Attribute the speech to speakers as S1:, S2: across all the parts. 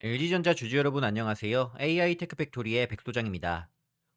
S1: LG전자 주주 여러분 안녕하세요. AI 테크 팩토리의 백 소장입니다.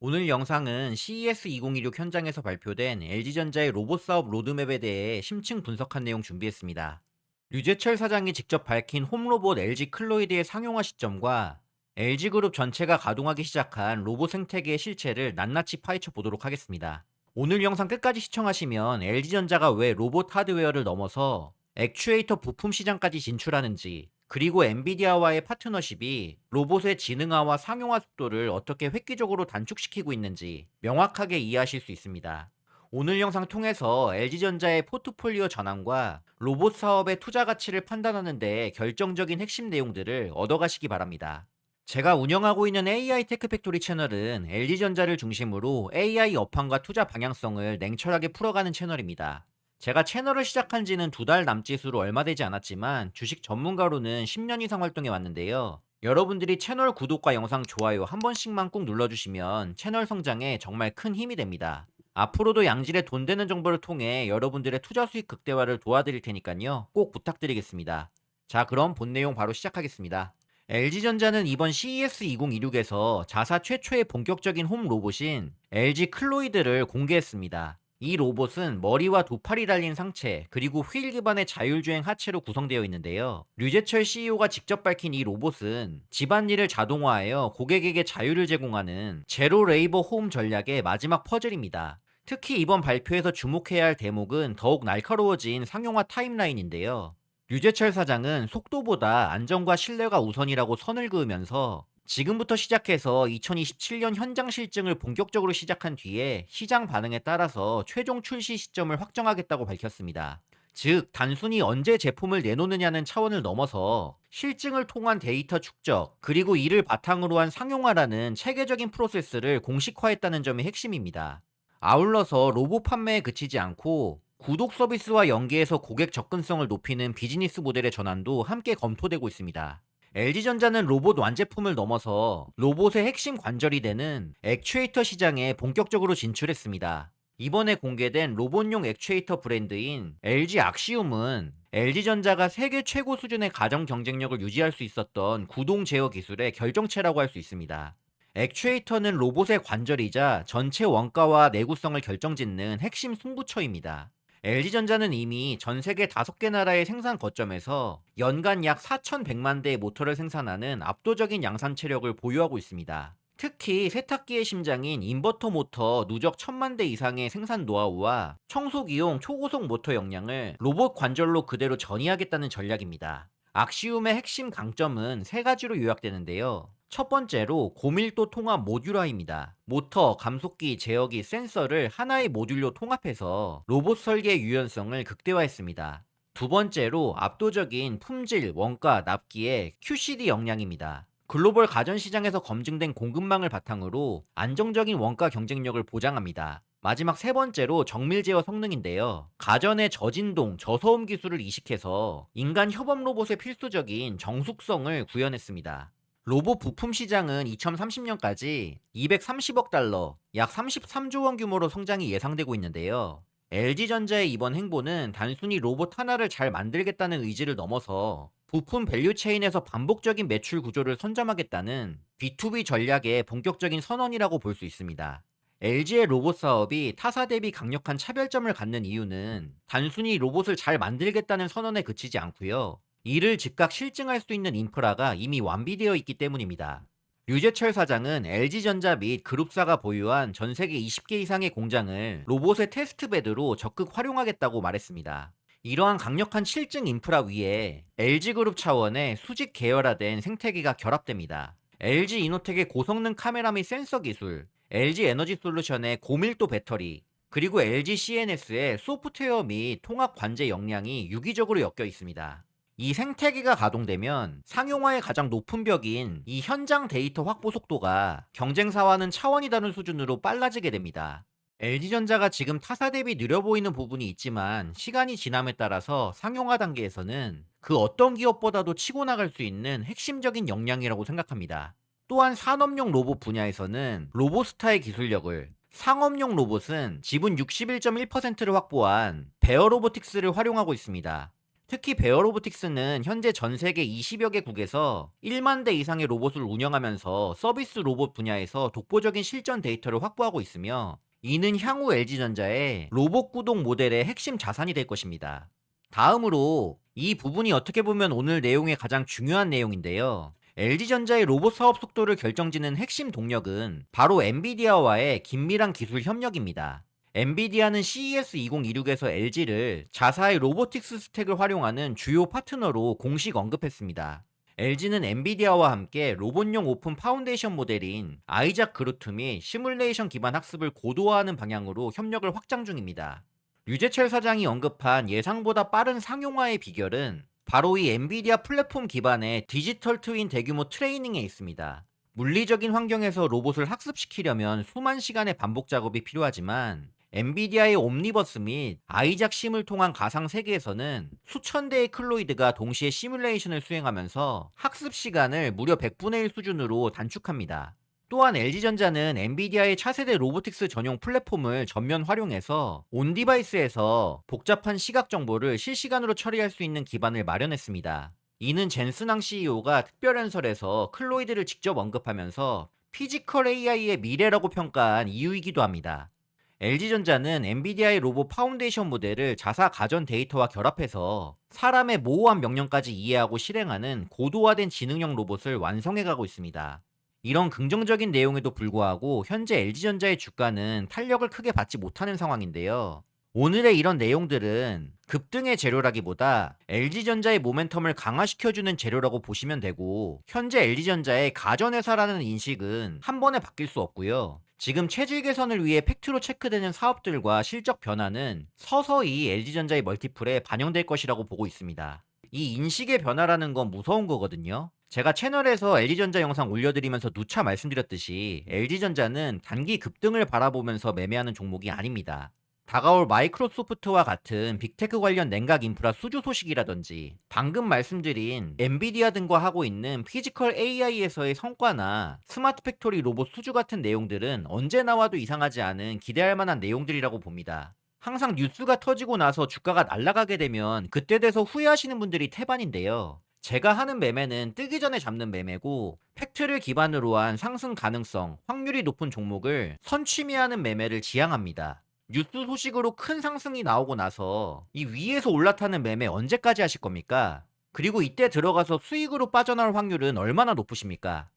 S1: 오늘 영상은 CES 2016 현장에서 발표된 LG전자의 로봇 사업 로드맵에 대해 심층 분석한 내용 준비했습니다. 류재철 사장이 직접 밝힌 홈로봇 LG 클로이드의 상용화 시점과 LG그룹 전체가 가동하기 시작한 로봇 생태계의 실체를 낱낱이 파헤쳐 보도록 하겠습니다. 오늘 영상 끝까지 시청하시면 LG전자가 왜 로봇 하드웨어를 넘어서 액추에이터 부품 시장까지 진출하는지 그리고 엔비디아와의 파트너십이 로봇의 지능화와 상용화 속도를 어떻게 획기적으로 단축시키고 있는지 명확하게 이해하실 수 있습니다. 오늘 영상 통해서 LG전자의 포트폴리오 전환과 로봇 사업의 투자 가치를 판단하는 데 결정적인 핵심 내용들을 얻어가시기 바랍니다. 제가 운영하고 있는 AI 테크팩토리 채널은 LG전자를 중심으로 AI 업황과 투자 방향성을 냉철하게 풀어가는 채널입니다. 제가 채널을 시작한 지는 두 달 남짓으로 얼마 되지 않았지만 주식 전문가로는 10년 이상 활동해 왔는데요. 여러분들이 채널 구독과 영상 좋아요 한 번씩만 꾹 눌러주시면 채널 성장에 정말 큰 힘이 됩니다. 앞으로도 양질의 돈 되는 정보를 통해 여러분들의 투자 수익 극대화를 도와드릴 테니까요. 꼭 부탁드리겠습니다. 자, 그럼 본 내용 바로 시작하겠습니다. LG전자는 이번 CES 2026에서 자사 최초의 본격적인 홈 로봇인 LG 클로이드를 공개했습니다. 이 로봇은 머리와 두 팔이 달린 상체, 그리고 휠 기반의 자율주행 하체로 구성되어 있는데요. 류재철 CEO가 직접 밝힌 이 로봇은 집안일을 자동화하여 고객에게 자유를 제공하는 제로 레이버 홈 전략의 마지막 퍼즐입니다. 특히 이번 발표에서 주목해야 할 대목은 더욱 날카로워진 상용화 타임라인인데요. 류재철 사장은 속도보다 안전과 신뢰가 우선이라고 선을 그으면서 지금부터 시작해서 2027년 현장 실증을 본격적으로 시작한 뒤에 시장 반응에 따라서 최종 출시 시점을 확정하겠다고 밝혔습니다. 즉, 단순히 언제 제품을 내놓느냐는 차원을 넘어서 실증을 통한 데이터 축적, 그리고 이를 바탕으로 한 상용화라는 체계적인 프로세스를 공식화했다는 점이 핵심입니다. 아울러서 로봇 판매에 그치지 않고 구독 서비스와 연계해서 고객 접근성을 높이는 비즈니스 모델의 전환도 함께 검토되고 있습니다. LG전자는 로봇 완제품을 넘어서 로봇의 핵심 관절이 되는 액추에이터 시장에 본격적으로 진출했습니다. 이번에 공개된 로봇용 액추에이터 브랜드인 LG 악시움은 LG전자가 세계 최고 수준의 가정 경쟁력을 유지할 수 있었던 구동 제어 기술의 결정체라고 할 수 있습니다. 액추에이터는 로봇의 관절이자 전체 원가와 내구성을 결정짓는 핵심 승부처입니다. LG전자는 이미 전 세계 5개 나라의 생산 거점에서 연간 약 4,100만 대의 모터를 생산하는 압도적인 양산 체력을 보유하고 있습니다. 특히 세탁기의 심장인 인버터 모터 누적 1000만 대 이상의 생산 노하우와 청소기용 초고속 모터 역량을 로봇 관절로 그대로 전이하겠다는 전략입니다. 악시움의 핵심 강점은 세 가지로 요약되는데요. 첫 번째로 고밀도 통합 모듈화입니다. 모터, 감속기, 제어기, 센서를 하나의 모듈로 통합해서 로봇 설계 유연성을 극대화했습니다. 두 번째로 압도적인 품질, 원가, 납기의 QCD 역량입니다. 글로벌 가전시장에서 검증된 공급망을 바탕으로 안정적인 원가 경쟁력을 보장합니다. 마지막 세 번째로 정밀 제어 성능인데요. 가전의 저진동, 저소음 기술을 이식해서 인간 협업 로봇의 필수적인 정숙성을 구현했습니다. 로봇 부품 시장은 2030년까지 230억 달러, 약 33조 원 규모로 성장이 예상되고 있는데요. LG전자의 이번 행보는 단순히 로봇 하나를 잘 만들겠다는 의지를 넘어서 부품 밸류 체인에서 반복적인 매출 구조를 선점하겠다는 B2B 전략의 본격적인 선언이라고 볼 수 있습니다. LG의 로봇 사업이 타사 대비 강력한 차별점을 갖는 이유는 단순히 로봇을 잘 만들겠다는 선언에 그치지 않고요. 이를 즉각 실증할 수 있는 인프라가 이미 완비되어 있기 때문입니다. 류재철 사장은 LG전자 및 그룹사가 보유한 전 세계 20개 이상의 공장을 로봇의 테스트베드로 적극 활용하겠다고 말했습니다. 이러한 강력한 실증 인프라 위에 LG그룹 차원의 수직 계열화된 생태계가 결합됩니다. LG 이노텍의 고성능 카메라 및 센서 기술, LG 에너지 솔루션의 고밀도 배터리, 그리고 LG CNS의 소프트웨어 및 통합 관제 역량이 유기적으로 엮여 있습니다. 이 생태계가 가동되면 상용화의 가장 높은 벽인 이 현장 데이터 확보 속도가 경쟁사와는 차원이 다른 수준으로 빨라지게 됩니다. LG전자가 지금 타사 대비 느려 보이는 부분이 있지만 시간이 지남에 따라서 상용화 단계에서는 그 어떤 기업보다도 치고 나갈 수 있는 핵심적인 역량이라고 생각합니다. 또한 산업용 로봇 분야에서는 로보스타의 기술력을 상업용 로봇은 지분 61.1%를 확보한 베어 로보틱스를 활용하고 있습니다. 특히 베어 로보틱스는 현재 전 세계 20여 개국에서 1만 대 이상의 로봇을 운영하면서 서비스 로봇 분야에서 독보적인 실전 데이터를 확보하고 있으며 이는 향후 LG전자의 로봇 구동 모델의 핵심 자산이 될 것입니다. 다음으로 이 부분이 어떻게 보면 오늘 내용의 가장 중요한 내용인데요. LG전자의 로봇 사업 속도를 결정짓는 핵심 동력은 바로 엔비디아와의 긴밀한 기술 협력입니다. 엔비디아는 CES 2026에서 LG를 자사의 로보틱스 스택을 활용하는 주요 파트너로 공식 언급했습니다. LG는 엔비디아와 함께 로봇용 오픈 파운데이션 모델인 아이작 그루트 및 시뮬레이션 기반 학습을 고도화하는 방향으로 협력을 확장 중입니다. 류재철 사장이 언급한 예상보다 빠른 상용화의 비결은 바로 이 엔비디아 플랫폼 기반의 디지털 트윈 대규모 트레이닝에 있습니다. 물리적인 환경에서 로봇을 학습시키려면 수만 시간의 반복 작업이 필요하지만 엔비디아의 옴니버스 및 아이작 심을 통한 가상 세계에서는 수천 대의 클로이드가 동시에 시뮬레이션을 수행하면서 학습 시간을 무려 100분의 1 수준으로 단축합니다. 또한 LG전자는 엔비디아의 차세대 로보틱스 전용 플랫폼을 전면 활용해서 온 디바이스에서 복잡한 시각 정보를 실시간으로 처리할 수 있는 기반을 마련했습니다. 이는 젠스낭 CEO가 특별 연설에서 클로이드를 직접 언급하면서 피지컬 AI의 미래라고 평가한 이유이기도 합니다. LG전자는 엔비디아의 로봇 파운데이션 모델을 자사 가전 데이터와 결합해서 사람의 모호한 명령까지 이해하고 실행하는 고도화된 지능형 로봇을 완성해 가고 있습니다. 이런 긍정적인 내용에도 불구하고 현재 LG전자의 주가는 탄력을 크게 받지 못하는 상황인데요. 오늘의 이런 내용들은 급등의 재료라기보다 LG전자의 모멘텀을 강화시켜주는 재료라고 보시면 되고 현재 LG전자의 가전회사라는 인식은 한 번에 바뀔 수 없고요. 지금 체질 개선을 위해 팩트로 체크되는 사업들과 실적 변화는 서서히 LG전자의 멀티플에 반영될 것이라고 보고 있습니다. 이 인식의 변화라는 건 무서운 거거든요. 제가 채널에서 LG전자 영상 올려드리면서 누차 말씀드렸듯이 LG전자는 단기 급등을 바라보면서 매매하는 종목이 아닙니다. 다가올 마이크로소프트와 같은 빅테크 관련 냉각 인프라 수주 소식이라든지 방금 말씀드린 엔비디아 등과 하고 있는 피지컬 AI에서의 성과나 스마트 팩토리 로봇 수주 같은 내용들은 언제 나와도 이상하지 않은 기대할 만한 내용들이라고 봅니다. 항상 뉴스가 터지고 나서 주가가 날아가게 되면 그때 돼서 후회하시는 분들이 태반인데요. 제가 하는 매매는 뜨기 전에 잡는 매매고 팩트를 기반으로 한 상승 가능성, 확률이 높은 종목을 선취미하는 매매를 지향합니다. 뉴스 소식으로 큰 상승이 나오고 나서 이 위에서 올라타는 매매 언제까지 하실 겁니까? 그리고 이때 들어가서 수익으로 빠져나올 확률은 얼마나 높으십니까?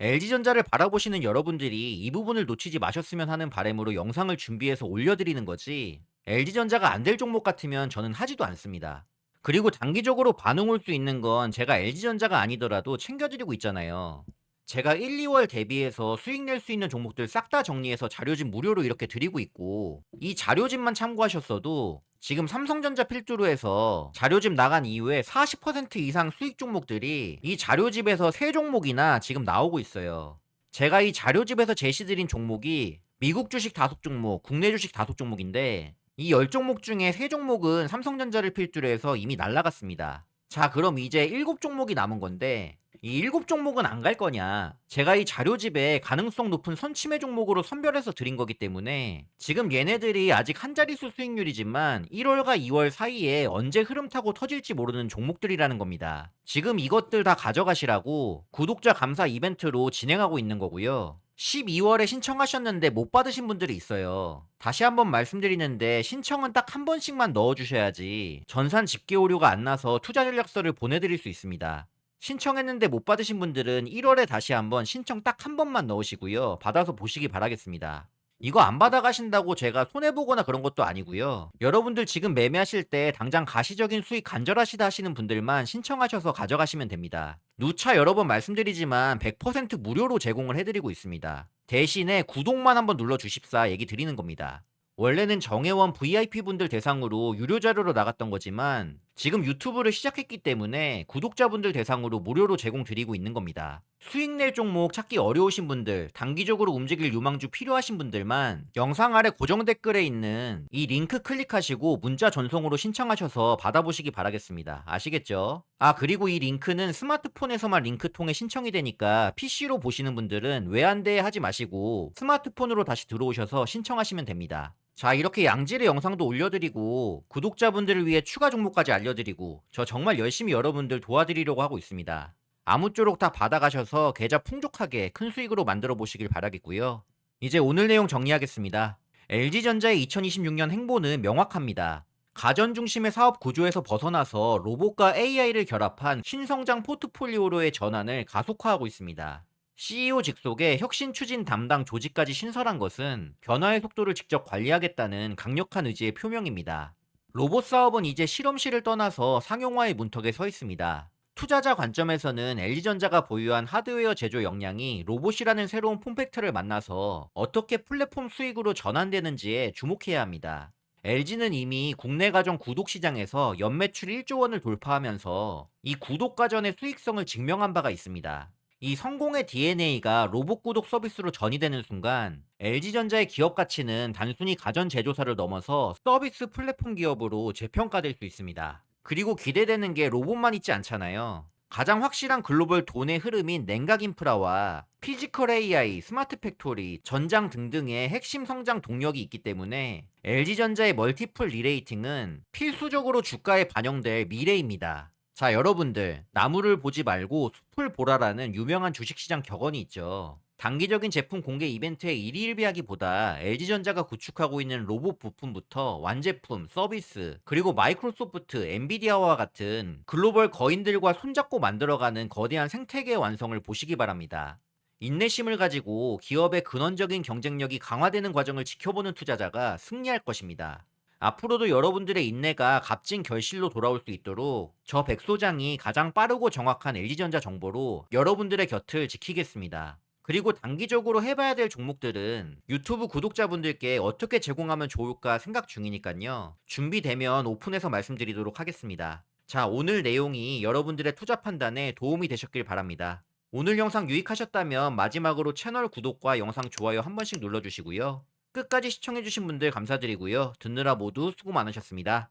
S1: LG전자를 바라보시는 여러분들이 이 부분을 놓치지 마셨으면 하는 바람으로 영상을 준비해서 올려드리는 거지 LG전자가 안 될 종목 같으면 저는 하지도 않습니다. 그리고 단기적으로 반응 올 수 있는 건 제가 LG전자가 아니더라도 챙겨드리고 있잖아요. 제가 1, 2월 대비해서 수익 낼 수 있는 종목들 싹 다 정리해서 자료집 무료로 이렇게 드리고 있고 이 자료집만 참고하셨어도 지금 삼성전자 필두로 해서 자료집 나간 이후에 40% 이상 수익 종목들이 이 자료집에서 세 종목이나 지금 나오고 있어요. 제가 이 자료집에서 제시드린 종목이 미국 주식 다섯 종목, 국내 주식 다섯 종목인데 이 10종목 중에 3종목은 삼성전자를 필두로 해서 이미 날라갔습니다. 자, 그럼 이제 7종목이 남은 건데 이 7종목은 안 갈 거냐? 제가 이 자료집에 가능성 높은 선침해 종목으로 선별해서 드린 거기 때문에 지금 얘네들이 아직 한 자릿수 수익률이지만 1월과 2월 사이에 언제 흐름 타고 터질지 모르는 종목들이라는 겁니다. 지금 이것들 다 가져가시라고 구독자 감사 이벤트로 진행하고 있는 거고요. 12월에 신청하셨는데 못 받으신 분들이 있어요. 다시 한번 말씀드리는데 신청은 딱 한 번씩만 넣어주셔야지 전산 집계 오류가 안 나서 투자 전략서를 보내드릴 수 있습니다. 신청했는데 못 받으신 분들은 1월에 다시 한번 신청 딱 한 번만 넣으시고요. 받아서 보시기 바라겠습니다. 이거 안 받아가신다고 제가 손해보거나 그런 것도 아니고요. 여러분들 지금 매매하실 때 당장 가시적인 수익 간절하시다 하시는 분들만 신청하셔서 가져가시면 됩니다. 누차 여러 번 말씀드리지만 100% 무료로 제공을 해드리고 있습니다. 대신에 구독만 한번 눌러주십사 얘기 드리는 겁니다. 원래는 정회원 VIP 분들 대상으로 유료 자료로 나갔던 거지만 지금 유튜브를 시작했기 때문에 구독자분들 대상으로 무료로 제공 드리고 있는 겁니다. 수익 낼 종목 찾기 어려우신 분들, 단기적으로 움직일 유망주 필요하신 분들만 영상 아래 고정 댓글에 있는 이 링크 클릭하시고 문자 전송으로 신청하셔서 받아보시기 바라겠습니다. 아시겠죠? 아, 그리고 이 링크는 스마트폰에서만 링크 통해 신청이 되니까 PC로 보시는 분들은 외환대에 하지 마시고 스마트폰으로 다시 들어오셔서 신청하시면 됩니다. 자, 이렇게 양질의 영상도 올려드리고 구독자분들을 위해 추가 종목까지 알려드리고 저 정말 열심히 여러분들 도와드리려고 하고 있습니다. 아무쪼록 다 받아가셔서 계좌 풍족하게 큰 수익으로 만들어 보시길 바라겠고요. 이제 오늘 내용 정리하겠습니다. LG전자의 2026년 행보는 명확합니다. 가전 중심의 사업 구조에서 벗어나서 로봇과 AI를 결합한 신성장 포트폴리오로의 전환을 가속화하고 있습니다. CEO 직속의 혁신 추진 담당 조직까지 신설한 것은 변화의 속도를 직접 관리하겠다는 강력한 의지의 표명입니다. 로봇 사업은 이제 실험실을 떠나서 상용화의 문턱에 서 있습니다. 투자자 관점에서는 LG전자가 보유한 하드웨어 제조 역량이 로봇이라는 새로운 폼팩터를 만나서 어떻게 플랫폼 수익으로 전환되는지에 주목해야 합니다. LG는 이미 국내 가전 구독 시장에서 연매출 1조 원을 돌파하면서 이 구독 가전의 수익성을 증명한 바가 있습니다. 이 성공의 DNA가 로봇 구독 서비스로 전이되는 순간 LG전자의 기업 가치는 단순히 가전 제조사를 넘어서 서비스 플랫폼 기업으로 재평가될 수 있습니다. 그리고 기대되는 게 로봇만 있지 않잖아요. 가장 확실한 글로벌 돈의 흐름인 냉각 인프라와 피지컬 AI, 스마트 팩토리, 전장 등등의 핵심 성장 동력이 있기 때문에 LG전자의 멀티플 리레이팅은 필수적으로 주가에 반영될 미래입니다. 자, 여러분들, 나무를 보지 말고 숲을 보라라는 유명한 주식시장 격언이 있죠. 단기적인 제품 공개 이벤트에 일희일비하기보다 LG전자가 구축하고 있는 로봇 부품부터 완제품, 서비스, 그리고 마이크로소프트, 엔비디아와 같은 글로벌 거인들과 손잡고 만들어가는 거대한 생태계 완성을 보시기 바랍니다. 인내심을 가지고 기업의 근원적인 경쟁력이 강화되는 과정을 지켜보는 투자자가 승리할 것입니다. 앞으로도 여러분들의 인내가 값진 결실로 돌아올 수 있도록 저 백 소장이 가장 빠르고 정확한 LG전자 정보로 여러분들의 곁을 지키겠습니다. 그리고 단기적으로 해봐야 될 종목들은 유튜브 구독자분들께 어떻게 제공하면 좋을까 생각 중이니까요. 준비되면 오픈해서 말씀드리도록 하겠습니다. 자, 오늘 내용이 여러분들의 투자 판단에 도움이 되셨길 바랍니다. 오늘 영상 유익하셨다면 마지막으로 채널 구독과 영상 좋아요 한 번씩 눌러주시고요. 끝까지 시청해주신 분들 감사드리고요. 듣느라 모두 수고 많으셨습니다.